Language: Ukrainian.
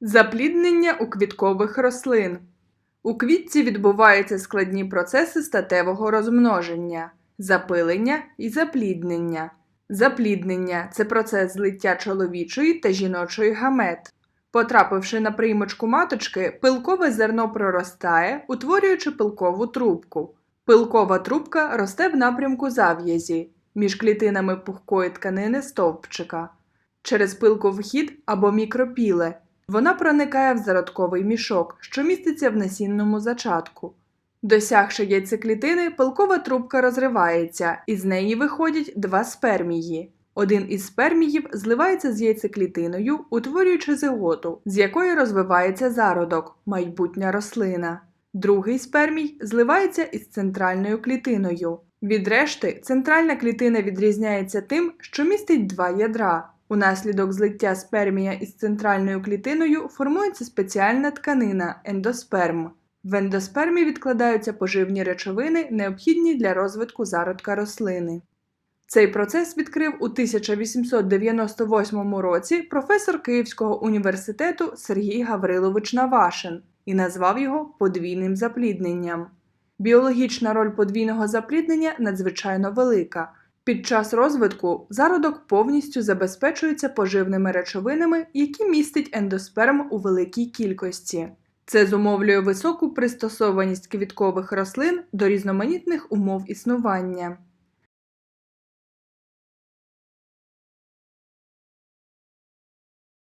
Запліднення у квіткових рослин. У квітці відбуваються складні процеси статевого розмноження, запилення і запліднення. Запліднення це процес злиття чоловічої та жіночої гамет. Потрапивши на приймочку маточки, пилкове зерно проростає, утворюючи пилкову трубку. Пилкова трубка росте в напрямку зав'язі між клітинами пухкої тканини стовпчика. Через пилку вхід або мікропіле вона проникає в зародковий мішок, що міститься в насінному зачатку. Досягши яйцеклітини, пилкова трубка розривається, і з неї виходять два спермії. Один із сперміїв зливається з яйцеклітиною, утворюючи зиготу, з якої розвивається зародок, майбутня рослина. Другий спермій зливається із центральною клітиною. Від решти центральна клітина відрізняється тим, що містить два ядра. Унаслідок злиття спермія із центральною клітиною формується спеціальна тканина ендосперм. В ендоспермі відкладаються поживні речовини, необхідні для розвитку зародка рослини. Цей процес відкрив у 1898 році професор Київського університету Сергій Гаврилович Навашин і назвав його подвійним заплідненням. Біологічна роль подвійного запліднення надзвичайно велика. Під час розвитку зародок повністю забезпечується поживними речовинами, які містить ендосперм у великій кількості. Це зумовлює високу пристосованість квіткових рослин до різноманітних умов існування.